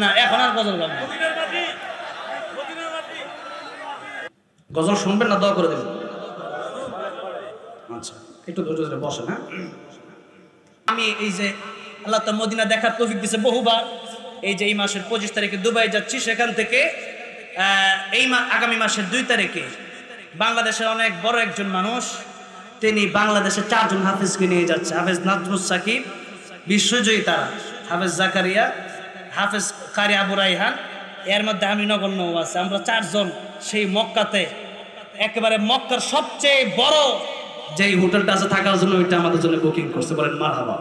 না, এখন আর গজল গজল শুনবেন না, দোয়া করে দেবেন। আচ্ছা একটু ধৈর্য ধরে বসেন হ্যাঁ? আমি এই যে আল্লাহ মদিনা দেখার তৌফিক দিছে বহুবার। এই যে এই মাসের পঁচিশ তারিখে দুবাই যাচ্ছি, সেখান থেকে এই আগামী মাসের দুই তারিখে বাংলাদেশের অনেক বড় একজন মানুষ, তিনি বাংলাদেশে চারজন হাফিজকে নিয়ে যাচ্ছে। হাফেজ নাজমুস সাকিব, বিশ্বজয়ী তারা। হাফেজ জাকারিয়া হাফেজ কারি আবু রাইহান, এর মধ্যে আমি নগণ্য আছে আমরা চারজন সেই মক্কাতে, একেবারে মক্কার সবচেয়ে বড় যে হোটেলটা আছে থাকার জন্য ওইটা আমাদের জন্য বুকিং করছে, বলেন মারহাবা।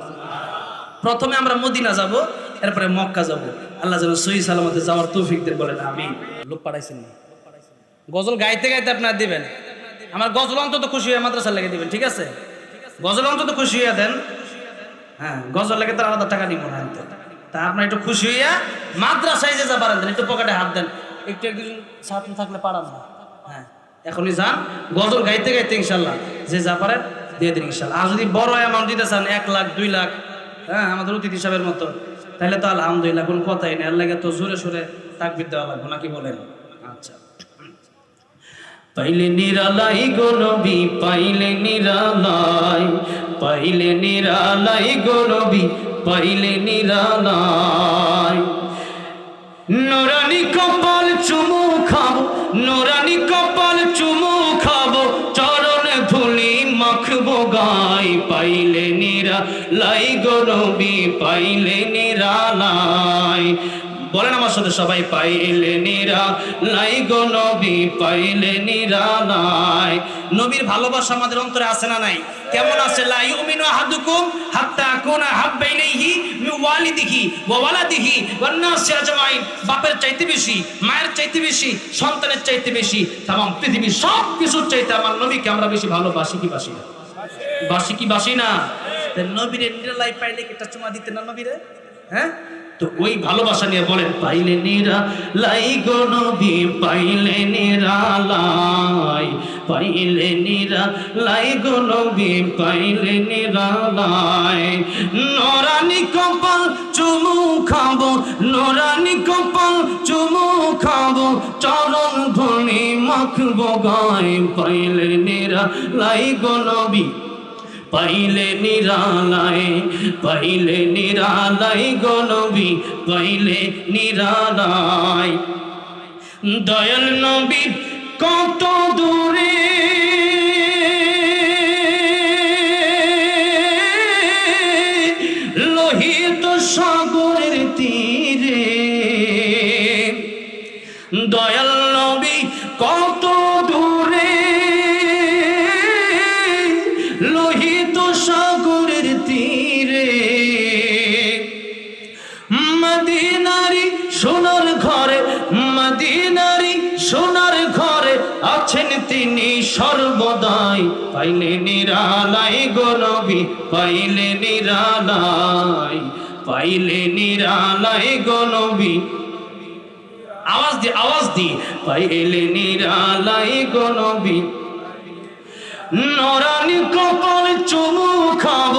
প্রথমে আমরা মদিনা যাব, এরপরে মক্কা যাব। আল্লাহ যেন সহি সালামতে যাওয়ার তৌফিক দেন, বলেন আমি লোক পাঠাইছেন না। গজল গাইতে গাইতে আপনার দিবেন। আমার গজল অন্তত খুশি হয়ে মাদ্রাসা লেগে দিবেন, ঠিক আছে? গজল অন্তত খুশি হয়ে দেন। হ্যাঁ গজল লেগে তার আলাদা টাকা নিব না তা আপনার একটু খুশি হইয়া মাদ্রাসায় যে যা পারেন একটু পকেটে হাত দেন। একটু একদিন ছাত্র থাকলে পারান না। হ্যাঁ এখনই যান। গজল গাইতে গাইতে ইনশাল্লাহ যে যা পারেন দিয়ে দিন ইনশাল্লাহ আর যদি বড় অ্যামাউন্ট দিতে চান এক লাখ দুই লাখ হ্যাঁ আমাদের অতিথি সাহেবের মতো তাহলে তো আলহামদুলিল্লাহ কোনো কথাই নেই। লাগে তো জোরে সোরে তাকবির দেওয়া লাগবে নাকি বলেন? আচ্ছা। পাইলে নিরালাই গো নবী পাইলে নিরালাই পাইলে নিরালাই গো নবী পাইলে নিরালাই নোরানি কপাল চুমু খাব, নোরানি কপাল চুমু খাব, চরণ ধুলি মাখবো গাই, পাইলে নিরা লাই গরবি পাইলে নিরালাই বলেন আমার সাথে, সবাই পাইলে নিরা, নাই গো নবী, পাইলে নিরা নাই। নবীর ভালোবাসা আমাদের অন্তরে আছে না নাই? কেমন আছে? লা ইউমিনু আহাদুকুম হাত্তা আকুনা হাব্বা ইলাইহি মিন ওয়ালিদিহি ওয়া ওয়ালাদিহি ওয়ান নাসি আজমাইন বাপের চাইতে বেশি, মায়ের চাইতে বেশি, সন্তানের চাইতে বেশি, তামাম পৃথিবীর সব কিছুর চাইতে আমার নবীকে আমরা বেশি ভালোবাসি কি বাসি না? বাসি কি বাসি না? নবীরে নিরালাই পাইলে কি একটা চুমা দিতে না নবীরে? হ্যাঁ? তো ওই ভালোবাসা নিয়ে বলেন, পাইলে নিরা লাই নবী, পাইলে নিরা লাই পাইলে নিরা লাই নবী, পাইলে নিরা লাই নোরানি কপাল চুমু খাব, নোরানি কপাল চুমু খাব, চরণ ধনি মাখবো গায়, পাইলে নিরা লাই নবী। পাইলে নিরালায় পাইলে নিরালায় গনবী পাইলে নিরালায়। দয়াল নবী কত দূরে সর্বদাই পাইলে নিরালাই গনবী পাইলে নিরালাই পাইলে নিরালাই গনবী আওয়াজ দি আওয়াজ দি, পাইলে নিরালাই গনবী নরানি কপাল চুমু খাব,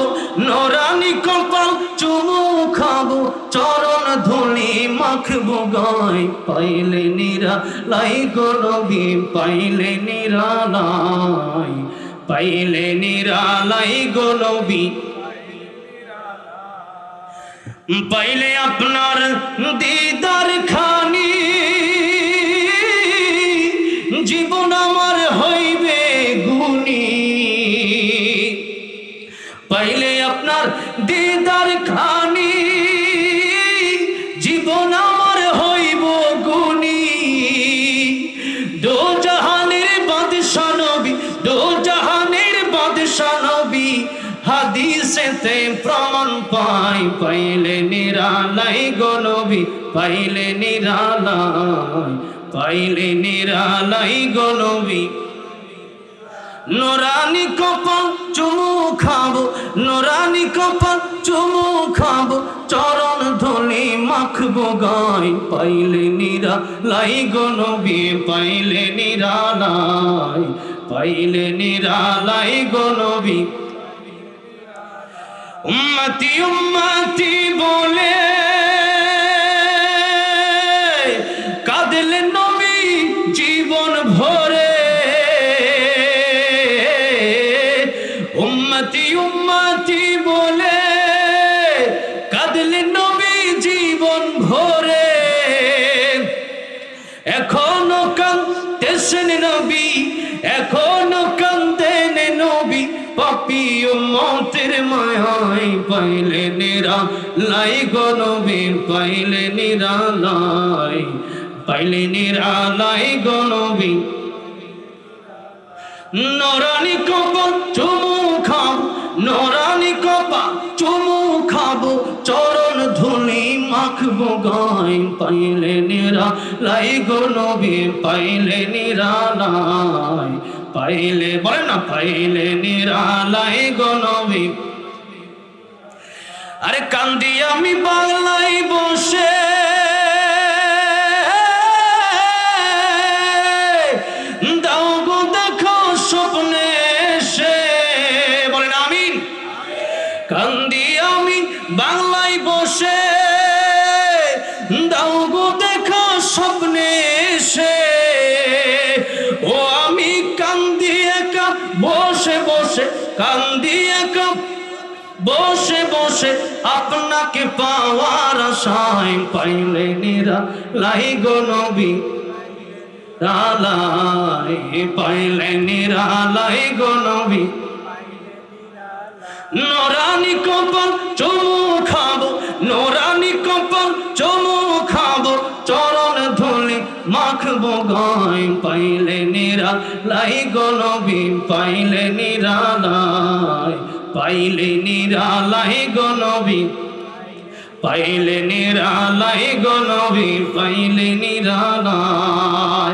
নরানি কপাল মাখবো গায় পাইলে নিরা লাই গরবি পাইলে নিরা লাই, পাইলে নিরা লাই গনবী পাইলে আপনার দিদার হাদিসেতে প্রমাণ পাই, পাইলে নিরালাই গনবী পাইলে নিরালাই পাইলে নিরালাই গনবী নোরানি কপাল চুমু খাব, নোরানি কপাল চুমু খাব, চরণ ধনি মাখবো গাই পাইলে নিরা লাই গনবী পাইলে নিরা লাই পাইলে নিরা লাই গনবী উম্মতি উম্মতি বলে। কাঁদলে নবী জীবন ভরে। উম্মতি উম্মতি বলে। কাঁদলেন নবী জীবন ভরে। এখনও কাঁদতেছেন নবী, এখনও মতের মায়াই পাইলে নিরা লাই গো নবী পাইলে নিরা লাই, পাইলে নিরা লাই গো নবী নরানি কপাল চুমু খাব, নরানি কপাল চুমু খাব, চরণ ধুলি মাখবো গাই পাইলে নিরা লাই গো নবী পাইলে নিরা লাই পাইলে, বলে না পাইলে নিরা লাই গো নবী। আরে কান্দি আমি বাংলায় বসে। কান্দি আমি বাংলায় বসে। দাও বসে বসে আপনাকে পাওয়ার আশায় পাইলে নিরা লাই গো নবী। রালাই পাইলে নিরা লাই গো নবী। নরানি কপাল চুমু লাই গণবি নবী, পাইলে নিরালায় পাইলে নিরালাই লাই গো নবী। পাইলে নিরালাই গো নবী, পাইলে নিরালাই